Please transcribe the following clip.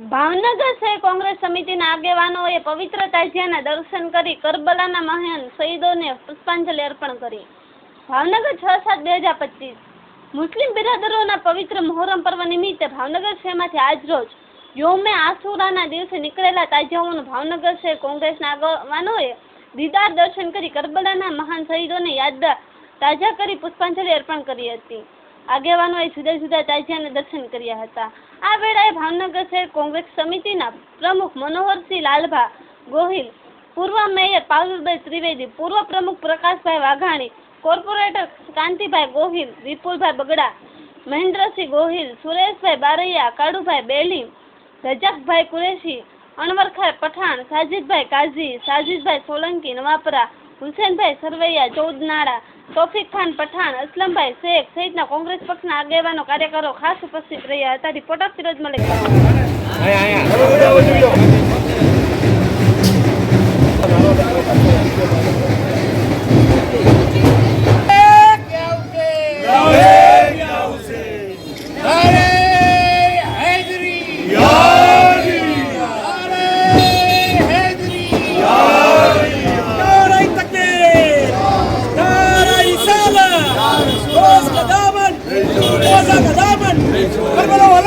ભાવનગર શહેર કોંગ્રેસ સમિતિના આગેવાનોએ પવિત્ર તાજિયાના દર્શન કરી કરબલાના મહાન શહીદોને પુષ્પાંજલિ અર્પણ કરી. ભાવનગર છ સાત બે હજાર પચીસ. મુસ્લિમ બિરાદરોના પવિત્ર મોહરમ પર્વ નિમિત્તે ભાવનગર શહેરમાંથી આજરોજ યોમે આસુરાના દિવસે નીકળેલા તાજિયાઓનું ભાવનગર શહેર કોંગ્રેસના આગેવાનોએ દીદાર દર્શન કરી કરબલાના મહાન શહીદોને યાદ તાજા કરી પુષ્પાંજલિ અર્પણ કરી હતી. આગેવાનોએ જુદા જુદા તાજિયાને દર્શન કર્યા હતા. આ વેળાએ ભાવનગર શહેર કોંગ્રેસ સમિતિના પ્રમુખ મનોહરસિંહ લાલભા, ગોહિલ, પૂર્વ મેયર પારુલભાઈ ત્રિવેદી, પૂર્વ પ્રમુખ પ્રકાશભાઈ વાઘાણી, કોર્પોરેટર કાંતિભાઈ ગોહિલ, વિપુલભાઈ બગડા, મહેન્દ્રસિંહ ગોહિલ, સુરેશભાઈ બારૈયા, કાળુભાઈ બેલી, રજાકભાઈ કુરેશી, અણવરખાઈ પઠાણ, સાજીદભાઈ કાઝી, સાજીદભાઈ સોલંકી, નવાપરા, હુસેનભાઈ સરવૈયા ચૌદનાળા તોફિક ખાન, પઠાણ, અસલમભાઈ, શેખ સહિતના કોંગ્રેસ પક્ષના આગેવાનો, કાર્યકરો ખાસ ઉપસ્થિત રહ્યા હતા. રિપોર્ટર ફિરોજ મલિક. قداما كربلاء